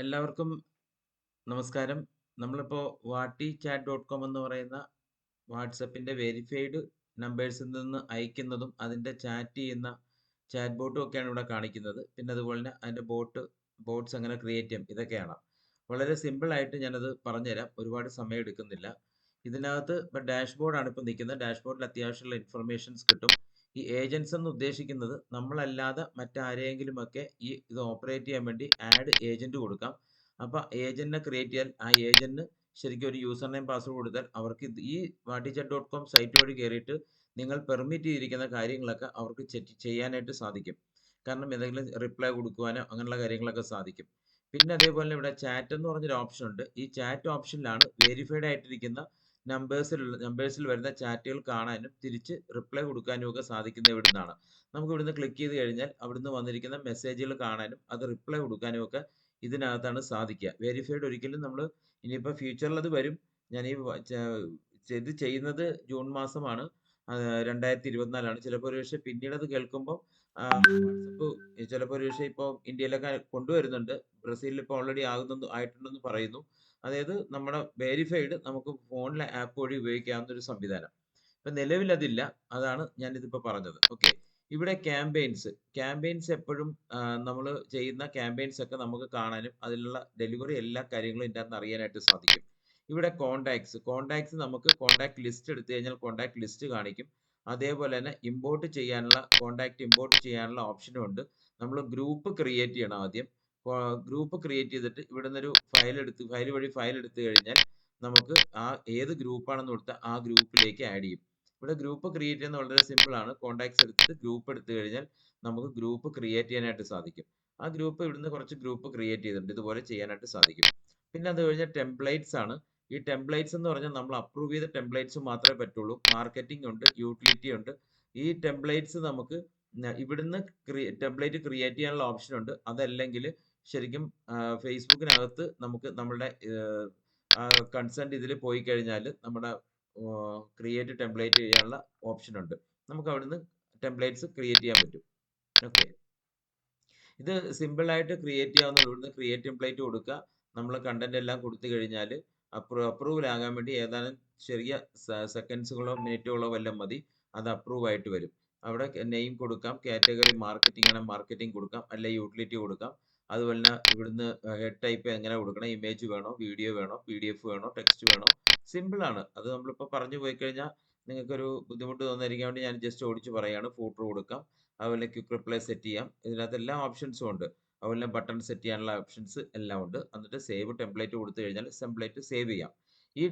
എല്ലാവർക്കും നമസ്കാരം. നമ്മളിപ്പോൾ വാട്ടി ചാറ്റ് ഡോട്ട് കോം എന്ന് പറയുന്ന വാട്സപ്പിന്റെ വെരിഫൈഡ് നമ്പേഴ്സിൽ നിന്ന് അയക്കുന്നതും അതിന്റെ ചാറ്റ് ചെയ്യുന്ന ചാറ്റ് ബോട്ടും ഒക്കെയാണ് ഇവിടെ കാണിക്കുന്നത്. പിന്നെ അതുപോലെ തന്നെ അതിന്റെ ബോട്ട് ബോട്ട്സ് എങ്ങനെ ക്രിയേറ്റ് ചെയ്യാം ഇതൊക്കെയാണ്. വളരെ സിമ്പിളായിട്ട് ഞാനത് പറഞ്ഞുതരാം. ഒരുപാട് സമയം എടുക്കുന്നില്ല. ഇതിനകത്ത് ഇപ്പം ഡാഷ്ബോർഡ് ആണ് ഇപ്പൊ നിൽക്കുന്നത്. ഡാഷ്ബോർഡിൽ അത്യാവശ്യമുള്ള ഇൻഫർമേഷൻസ് കിട്ടും. ഈ ഏജൻസ് എന്ന് ഉദ്ദേശിക്കുന്നത് നമ്മളല്ലാതെ മറ്റാരെയെങ്കിലുമൊക്കെ ഈ ഇത് ഓപ്പറേറ്റ് ചെയ്യാൻ വേണ്ടി ആഡ് ഏജന്റ് കൊടുക്കാം. അപ്പൊ ഏജന്റിനെ ക്രിയേറ്റ് ചെയ്യാൻ ആ ഏജന്റിന് ശരിക്കും ഒരു യൂസർ നെയിം പാസ്വേഡ് കൊടുത്താൽ അവർക്ക് ഈ വാട്ടി ചാറ്റ് ഡോട്ട് കോം സൈറ്റ് വഴി കയറിയിട്ട് നിങ്ങൾ പെർമിറ്റ് ചെയ്തിരിക്കുന്ന കാര്യങ്ങളൊക്കെ അവർക്ക് ചെയ്യാനായിട്ട് സാധിക്കും. കാരണം എന്തെങ്കിലും റിപ്ലൈ കൊടുക്കുവാനോ അങ്ങനെയുള്ള കാര്യങ്ങളൊക്കെ സാധിക്കും. പിന്നെ അതേപോലെ ഇവിടെ ചാറ്റ് എന്ന് പറഞ്ഞൊരു ഓപ്ഷൻ ഉണ്ട്. ഈ ചാറ്റ് ഓപ്ഷനിലാണ് വെരിഫൈഡ് ആയിട്ടിരിക്കുന്ന നമ്പേഴ്സിലുള്ള നമ്പേഴ്സിൽ വരുന്ന ചാറ്റുകൾ കാണാനും തിരിച്ച് റിപ്ലൈ കൊടുക്കാനും ഒക്കെ സാധിക്കുന്നത് ഇവിടുന്നാണ്. നമുക്ക് ഇവിടുന്ന് ക്ലിക്ക് ചെയ്ത് കഴിഞ്ഞാൽ അവിടുന്ന് വന്നിരിക്കുന്ന മെസ്സേജുകൾ കാണാനും അത് റിപ്ലൈ കൊടുക്കാനും ഒക്കെ ഇതിനകത്താണ് സാധിക്കുക. വെരിഫൈഡ് ഒരിക്കലും നമ്മൾ ഇനിയിപ്പോൾ ഫ്യൂച്ചറിൽ അത് വരും. ഞാൻ ഈ ഇത് ചെയ്യുന്നത് ജൂൺ മാസമാണ്. രണ്ടായിരത്തി ഇരുപത്തിനാലാണ് ചിലപ്പോൾ ഒരു പക്ഷേ പിന്നീട് അത് കേൾക്കുമ്പോൾ വാട്സപ്പ് ചിലപ്പോൾ ഒരു പക്ഷേ ഇപ്പോൾ ഇന്ത്യയിലൊക്കെ കൊണ്ടുവരുന്നുണ്ട്. ബ്രസീലിൽ ഇപ്പോൾ ഓൾറെഡി ആകുന്നു ആയിട്ടുണ്ടെന്ന് പറയുന്നു. അതായത് നമ്മുടെ വെരിഫൈഡ് നമുക്ക് ഫോണിലെ ആപ്പ് വഴി ഉപയോഗിക്കാവുന്ന ഒരു സംവിധാനം. ഇപ്പൊ നിലവിൽ അതില്ല. അതാണ് ഞാൻ ഇതിപ്പോ പറഞ്ഞത്. ഓക്കെ ഇവിടെ ക്യാമ്പയിൻസ് ക്യാമ്പയിൻസ് എപ്പോഴും നമ്മൾ ചെയ്യുന്ന ക്യാമ്പയിൻസ് ഒക്കെ നമുക്ക് കാണാനും അതിലുള്ള ഡെലിവറി എല്ലാ കാര്യങ്ങളും ഇതിനകത്ത് അറിയാനായിട്ട് സാധിക്കും. ഇവിടെ കോണ്ടാക്ട്സ് കോണ്ടാക്ട്സ് നമുക്ക് കോണ്ടാക്ട് ലിസ്റ്റ് എടുത്തു കഴിഞ്ഞാൽ കോണ്ടാക്ട് ലിസ്റ്റ് കാണിക്കും. അതേപോലെ തന്നെ ഇമ്പോർട്ട് ചെയ്യാനുള്ള കോണ്ടാക്ട് ഇമ്പോർട്ട് ചെയ്യാനുള്ള ഓപ്ഷനും ഉണ്ട്. നമ്മൾ ഗ്രൂപ്പ് ക്രിയേറ്റ് ചെയ്യണം ആദ്യം. ഗ്രൂപ്പ് ക്രിയേറ്റ് ചെയ്തിട്ട് ഇവിടെ നിന്നൊരു ഫയൽ എടുത്ത് ഫയൽ വഴി ഫയൽ എടുത്തു കഴിഞ്ഞാൽ നമുക്ക് ആ ഏത് ഗ്രൂപ്പാണെന്ന് കൊടുത്താൽ ആ ഗ്രൂപ്പിലേക്ക് ആഡ് ചെയ്യും. ഇവിടെ ഗ്രൂപ്പ് ക്രിയേറ്റ് ചെയ്യുന്നത് വളരെ സിമ്പിൾ ആണ്. കോൺടാക്ട്സ് എടുത്തിട്ട് ഗ്രൂപ്പ് എടുത്തു കഴിഞ്ഞാൽ നമുക്ക് ഗ്രൂപ്പ് ക്രിയേറ്റ് ചെയ്യാനായിട്ട് സാധിക്കും. ആ ഗ്രൂപ്പ് ഇവിടുന്ന് കുറച്ച് ഗ്രൂപ്പ് ക്രിയേറ്റ് ചെയ്തിട്ടുണ്ട്. ഇതുപോലെ ചെയ്യാനായിട്ട് സാധിക്കും. പിന്നെ അത് കഴിഞ്ഞാൽ ടെംപ്ലേറ്റ്സ് ആണ്. ഈ ടെംപ്ലേറ്റ്സ് എന്ന് പറഞ്ഞാൽ നമ്മൾ അപ്രൂവ് ചെയ്ത ടെംപ്ലേറ്റ്സ് മാത്രമേ പറ്റുള്ളൂ. മാർക്കറ്റിംഗ് ഉണ്ട്, യൂട്ടിലിറ്റി ഉണ്ട്. ഈ ടെംപ്ലേറ്റ്സ് നമുക്ക് ഇവിടുന്ന് ടെംപ്ലേറ്റ് ക്രിയേറ്റ് ചെയ്യാനുള്ള ഓപ്ഷൻ ഉണ്ട്. അതല്ലെങ്കിൽ ശരിക്കും ഫേസ്ബുക്കിനകത്ത് നമുക്ക് നമ്മുടെ കൺസെന്റ് ഇതിൽ പോയി കഴിഞ്ഞാൽ നമ്മുടെ ക്രിയേറ്റ് ടെംപ്ലേറ്റ് ചെയ്യാനുള്ള ഓപ്ഷൻ ഉണ്ട്. നമുക്ക് അവിടുന്ന് ടെംപ്ലേറ്റ്സ് ക്രിയേറ്റ് ചെയ്യാൻ പറ്റും. ഓക്കെ ഇത് സിമ്പിൾ ആയിട്ട് ക്രിയേറ്റ് ചെയ്യാവുന്ന. ഇവിടുന്ന് ക്രിയേറ്റ് ടെംപ്ലേറ്റ് കൊടുക്കുക. നമ്മൾ കണ്ടന്റ് എല്ലാം കൊടുത്തു കഴിഞ്ഞാൽ അപ്രൂ അപ്രൂവൽ ആകാൻ വേണ്ടി ഏതാനും ചെറിയ സെക്കൻഡ്സുകളോ മിനിറ്റുകളോ വല്ലതും മതി. അത് അപ്രൂവ് ആയിട്ട് വരും. അവിടെ നെയിം കൊടുക്കാം. കാറ്റഗറി മാർക്കറ്റിംഗ് ആണെങ്കിൽ മാർക്കറ്റിംഗ് കൊടുക്കാം. അല്ലെ യൂട്ടിലിറ്റി കൊടുക്കാം. അതുപോലെ തന്നെ ഇവിടുന്ന് ഹെഡ് ടൈപ്പ് എങ്ങനെ കൊടുക്കണം? ഇമേജ് വേണോ? വീഡിയോ വേണോ? പി ഡി എഫ് വേണോ? ടെക്സ്റ്റ് വേണോ? സിമ്പിൾ ആണ്. അത് നമ്മളിപ്പോൾ പറഞ്ഞു പോയി കഴിഞ്ഞാൽ നിങ്ങൾക്കൊരു ബുദ്ധിമുട്ട് തോന്നാതിരിക്കാൻ വേണ്ടി ഞാൻ ജസ്റ്റ് ഓടിച്ച് പറയാണ്. ഫൂട്ടർ കൊടുക്കാം. അതുപോലെ ക്വിക്ക് റിപ്ലൈ സെറ്റ് ചെയ്യാം. ഇതിനകത്ത് എല്ലാ ഓപ്ഷൻസും ഉണ്ട്. അതുപോലെ ബട്ടൺ സെറ്റ് ചെയ്യാനുള്ള ഓപ്ഷൻസ് എല്ലാം ഉണ്ട്. എന്നിട്ട് സേവ് ടെംപ്ലേറ്റ് കൊടുത്തു കഴിഞ്ഞാൽ ടെംപ്ലേറ്റ് സേവ് ചെയ്യാം. ഈ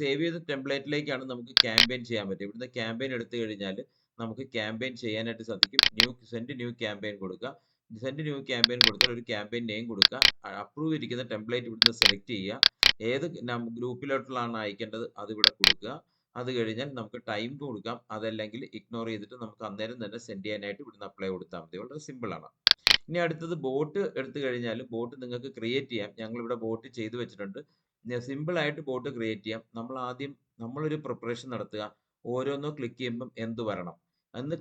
സേവ് ചെയ്ത ടെംപ്ലേറ്റിലേക്കാണ് നമുക്ക് ക്യാമ്പയിൻ ചെയ്യാൻ പറ്റുക. ഇവിടുന്ന് ക്യാമ്പയിൻ എടുത്തു കഴിഞ്ഞാൽ നമുക്ക് ക്യാമ്പയിൻ ചെയ്യാനായിട്ട് സാധിക്കും. ന്യൂ സെൻഡ് ന്യൂ ക്യാമ്പയിൻ കൊടുക്കുക. സെൻഡ് ന്യൂ ക്യാമ്പയിൻ കൊടുത്താൽ ഒരു ക്യാമ്പയിൻ നെയിം കൊടുക്കുക. അപ്രൂവ് ചെയ്തിരിക്കുന്ന ടെംപ്ലേറ്റ് ഇവിടുന്ന് സെലക്ട് ചെയ്യുക. ഏത് ഗ്രൂപ്പിലോട്ടുള്ളതാണ് അയക്കേണ്ടത് അത് ഇവിടെ കൊടുക്കുക. അത് കഴിഞ്ഞാൽ നമുക്ക് ടൈം കൊടുക്കാം. അതല്ലെങ്കിൽ ഇഗ്നോർ ചെയ്തിട്ട് നമുക്ക് അന്നേരം തന്നെ സെൻഡ് ചെയ്യാനായിട്ട് ഇവിടുന്ന് അപ്ലൈ കൊടുത്താൽ മതി. വളരെ സിമ്പിൾ ആണ്. ഇനി അടുത്തത് ബോട്ട് എടുത്തു കഴിഞ്ഞാൽ ബോട്ട് നിങ്ങൾക്ക് ക്രിയേറ്റ് ചെയ്യാം. ഞങ്ങൾ ഇവിടെ ബോട്ട് ചെയ്തു വെച്ചിട്ടുണ്ട്. സിമ്പിൾ ആയിട്ട് ബോട്ട് ക്രിയേറ്റ് ചെയ്യാം. നമ്മൾ ആദ്യം നമ്മളൊരു പ്രിപ്പറേഷൻ നടത്തുക. ഓരോന്നോ ക്ലിക്ക് ചെയ്യുമ്പം എന്ത് വരണം? എന്ന്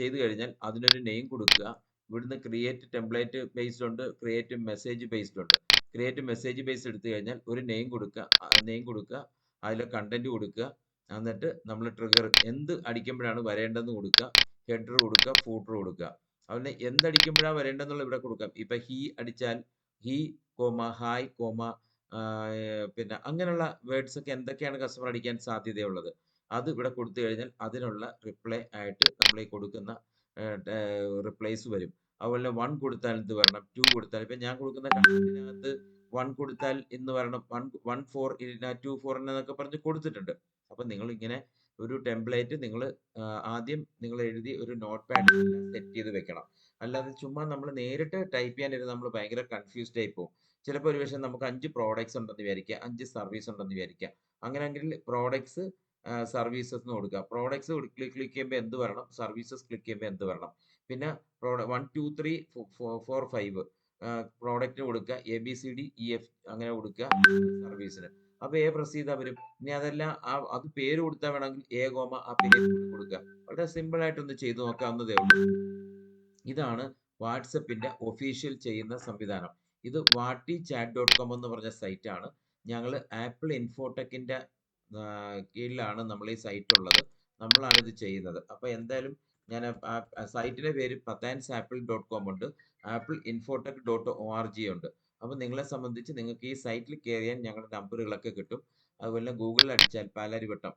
ചെയ്തു കഴിഞ്ഞാൽ അതിനൊരു നെയിം കൊടുക്കുക. ഇവിടുന്ന് ക്രിയേറ്റ് ടെംപ്ലേറ്റ് ബേസ്ഡ് ഉണ്ട്. ക്രിയേറ്റ് മെസ്സേജ് ബേസ്ഡ് ഉണ്ട്. ക്രിയേറ്റ് മെസ്സേജ് ബേസ് എടുത്തു കഴിഞ്ഞാൽ ഒരു നെയിം കൊടുക്കുക. നെയിം കൊടുക്കുക. അതിലെ കണ്ടന്റ് കൊടുക്കുക. എന്നിട്ട് നമ്മൾ ട്രിഗർ എന്ത് അടിക്കുമ്പോഴാണ് വരേണ്ടതെന്ന് കൊടുക്കുക. ഹെഡർ കൊടുക്കുക. ഫൂട്ടർ കൊടുക്കുക. അതുപോലെ എന്തടിക്കുമ്പോഴാണ് വരേണ്ടതെന്നുള്ള ഇവിടെ കൊടുക്കാം. ഇപ്പം ഹി അടിച്ചാൽ ഹി, കോമ ഹായ്, കോമ പിന്നെ അങ്ങനെയുള്ള വേർഡ്സ് ഒക്കെ എന്തൊക്കെയാണ് കസ്റ്റമർ അടിക്കാൻ സാധ്യതയുള്ളത്. അത് ഇവിടെ കൊടുത്തു കഴിഞ്ഞാൽ അതിനുള്ള റിപ്ലൈ ആയിട്ട് നമ്മൾ ഈ കൊടുക്കുന്ന റിപ്ലൈസ് വരും. അതുപോലെ വൺ കൊടുത്താൽ എന്ത് വരണം? ടു കൊടുത്താൽ ഇപ്പൊ ഞാൻ കൊടുക്കുന്ന കണ്ടന്റിനകത്ത് 1 കൊടുത്താൽ എന്ന് വരണം. 1 1 ഫോർ ടു 2 ഫോർ എന്നൊക്കെ പറഞ്ഞ് കൊടുത്തിട്ടുണ്ട്. അപ്പൊ നിങ്ങൾ ഇങ്ങനെ ഒരു ടെംപ്ലേറ്റ് നിങ്ങൾ ആദ്യം നിങ്ങൾ എഴുതി ഒരു നോട്ട് പാഡിൽ സെറ്റ് ചെയ്ത് വെക്കണം. അല്ലാതെ ചുമ്മാ നമ്മൾ നേരിട്ട് ടൈപ്പ് ചെയ്യാനിരുന്ന് നമ്മൾ ഭയങ്കര കൺഫ്യൂസ്ഡ് ആയി പോകും. ചിലപ്പോൾ ഒരു പക്ഷേ നമുക്ക് അഞ്ച് പ്രോഡക്ട്സ് ഉണ്ടെന്ന് വിചാരിക്കുക. അഞ്ച് സർവീസ് ഉണ്ടെന്ന് വിചാരിക്കുക. അങ്ങനെയെങ്കിൽ പ്രോഡക്ട്സ് സർവീസസ് എന്ന് കൊടുക്കുക. പ്രോഡക്ട്സ് ക്ലിക്ക് ക്ലിക്ക് ചെയ്യുമ്പോൾ എന്ത് വരണം? സർവീസസ് ക്ലിക്ക് ചെയ്യുമ്പോൾ എന്ത് വരണം? പിന്നെ 1 2 3 ഫോർ 4 5 പ്രോഡക്റ്റ് കൊടുക്കുക. A B C D E F അങ്ങനെ കൊടുക്കുക സർവീസിന്. അപ്പൊ എ പ്രസ് ചെയ്താൽ വരും. ഇനി അതെല്ലാം ആ അത് പേര് കൊടുത്താൽ വേണമെങ്കിൽ എ കോമ ആ പേര് കൊടുക്കുക. വളരെ സിമ്പിൾ ആയിട്ടൊന്ന് ചെയ്തു നോക്കാവുന്നതേ ഉള്ളൂ. ഇതാണ് വാട്സപ്പിന്റെ ഒഫീഷ്യൽ ചെയ്യുന്ന സംവിധാനം. ഇത് വാട്ടി ചാറ്റ് ഡോട്ട് കോം എന്ന് പറഞ്ഞ സൈറ്റാണ് ഞങ്ങൾ ആപ്പിൾ ഇൻഫോടെക്കിന്റെ കീഴിലാണ് നമ്മൾ ഈ സൈറ്റ് ഉള്ളത്. നമ്മളാണ് ഇത് ചെയ്യുന്നത്. അപ്പോൾ എന്തായാലും ഞാൻ സൈറ്റിന്റെ പേര് പത്താൻസ് ആപ്പിൾ ഡോട്ട് കോം ഉണ്ട്. Apple infotech dot O R G ഉണ്ട്. അപ്പോൾ നിങ്ങളെ സംബന്ധിച്ച് നിങ്ങൾക്ക് ഈ സൈറ്റിൽ കയറിയാൽ ഞങ്ങളുടെ നമ്പറുകളൊക്കെ കിട്ടും. അതുപോലെ ഗൂഗിളിൽ അടിച്ചാൽ പാലാരിവട്ടം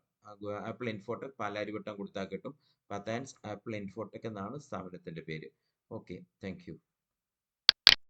ആപ്പിൾ ഇൻഫോടെക് പാലാരിവട്ടം കൊടുത്താൽ കിട്ടും. പത്താൻസ് ആപ്പിൾ ഇൻഫോടെക് എന്നാണ് സ്ഥാപനത്തിന്റെ പേര്. Okay thank